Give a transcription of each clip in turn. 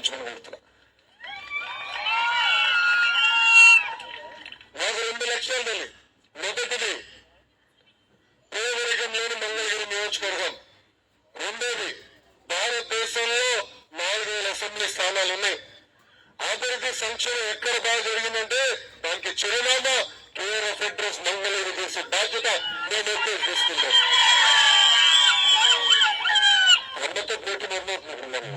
ఆలోచించమని కోరుతున్నా నాకు రెండు లక్ష్యాలు తల్లి మొదటిది పేదరికంలోని మంగళగిరి నియోజకవర్గం. రెండోది భారతదేశంలో నాలుగు వేల అసెంబ్లీ స్థానాలు ఉన్నాయి. అభివృద్ధి సంక్షేమం ఎక్కడ బాగా జరిగిందంటే దానికి చిరునామా కేర్ ఆఫ్ అడ్రస్ మంగళగిరి చేసే బాధ్యత నేను ఎక్కువ తీసుకుంటాను అన్నతో పోటీ మొదలవుతున్నారు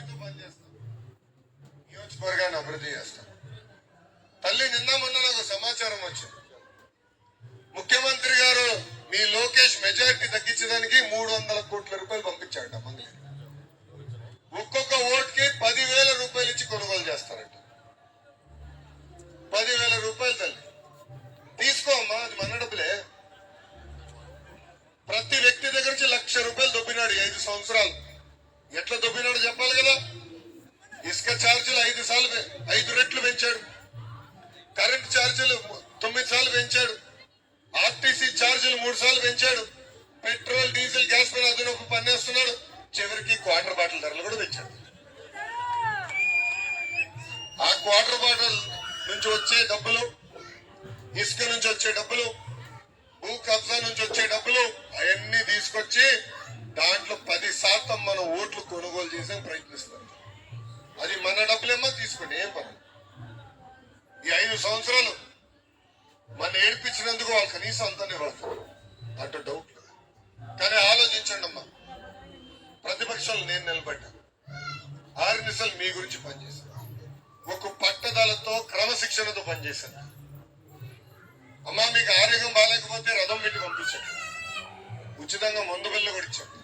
పోటీతో పనిచేస్తాం నియోజకవర్గాన్ని అభివృద్ధి చేస్తాం. తల్లి నిన్న మొన్న నాకు సమాచారం వచ్చింది. ముఖ్యమంత్రి గారు మీ లోకేష్ మెజారిటీ తగ్గించడానికి మూడు వందల కోట్ల రూపాయలు పంపించాడట మంగళగిరి. ఒక్కొక్క ఓట్కి పదివేల రూపాయలు ఇచ్చి కొనుగోలు చేస్తారట. పదివేల రూపాయలు తల్లి. తీసుకో అమ్మా అది మన డబ్బులే. ప్రతి వ్యక్తి దగ్గర నుంచి లక్ష రూపాయలు దొబ్బినాడు ఐదు సంవత్సరాలు. ఎట్లా దొబ్బినాడు చెప్పాలి కదా? ఇసుక ఛార్జీలు ఐదు సార్లు ఐదు రెట్లు పెంచాడు. కరెంట్ ఛార్జీలు తొమ్మిది సార్లు పెంచాడు. ఆర్టీసీ ఛార్జీలు మూడు సార్లు పెంచాడు. పెట్రోల్ డీజిల్ గ్యాస్ పైన అదనపు పన్నేస్తున్నాడు చివరికి క్వార్టర్ బాటిల్ ధరలు కూడా పెంచాడు. ఆ క్వార్టర్ బాటిల్ నుంచి వచ్చే డబ్బులు ఇసుక నుంచి వచ్చే డబ్బులు భూ కబ్జా నుంచి వచ్చే డబ్బులు అవన్నీ తీసుకొచ్చి పదిహేను సంవత్సరాలు మన ఏడిపించినందుకు వాళ్ళు కనీసం అంతానే పడతారు అటు డౌట్ లేదు. కానీ ఆలోచించండి అమ్మా. ప్రతిపక్షాలు నేను నిలబడ్డాను. ఆరు నిమిషాలు మీ గురించి పనిచేశాను. ఒక పట్టదాలతో క్రమశిక్షణతో పనిచేశాను. అమ్మా మీకు ఆరోగ్యం బాగాలేకపోతే రథం పెట్టి పంపించండి. ఉచితంగా మందు బిల్లు కొడిచండి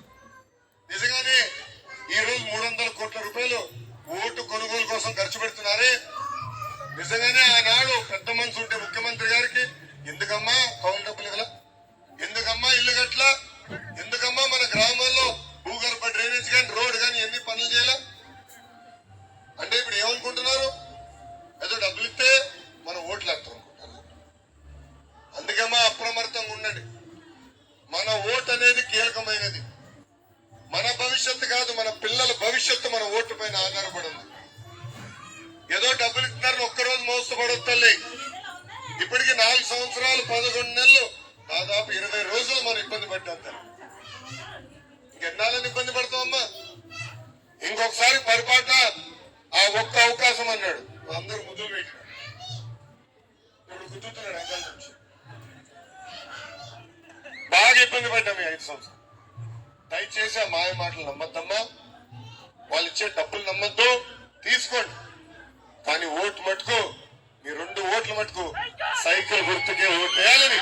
నిజంగానే ఈ రోజు మూడు వందల కోట్ల రూపాయలు ఓటు కొనుగోలు కోసం ఖర్చు నిజంగానే ఆనాడు పెద్ద మనసు ఉంటే ముఖ్యమంత్రి గారికి ఎందుకమ్మా కౌలు డబ్బులు గల ఎందుకమ్మా ఇల్లు గట్ల ఎందుకమ్మా మన గ్రామాల్లో భూగర్భ డ్రైనేజ్ కానీ రోడ్ కానీ ఎన్ని పనులు చేయలే? అంటే ఇప్పుడు ఏమనుకుంటున్నారు? ఏదో డబ్బులు ఇస్తే మన ఓట్లు వేస్తాం అనుకుంటున్నారు. అందుకేమో అప్రమత్తంగా ఉండండి. మన ఓటు అనేది కీలకమైనది. మన భవిష్యత్తు కాదు మన పిల్లల భవిష్యత్తు మన ఓటు పైన ఆధారపడి ఉంది. ఏదో డబ్బు ఇస్తున్నారని ఇప్పటికి నాలుగు సంవత్సరాలు పదకొండు నెలలు దాదాపు ఇరవై రోజులు మనం ఇబ్బంది పడ్డాం ఎన్నాళ్ళని ఇబ్బంది పడతామమ్మా? ఇంకొకసారి పొరపాటున ఆ ఒక్క అవకాశం అన్నాడు. అందరూ ముద్దులు పెట్టినాడు ఇప్పుడు గుర్తున్నాడు వెనకాల నుంచి. బాగా ఇబ్బంది పడ్డాము ఐదు సంవత్సరాలు. దయచేసి ఆ మాయ మాటలు నమ్మద్దమ్మా. వాళ్ళు ఇచ్చే డబ్బులు నమ్మద్దు. తీసుకోండి. కానీ ఓటు మటుకు మీ రెండు ఓట్లు మటుకు సైకిల్ గుర్తుకే ఓటు వేయాలని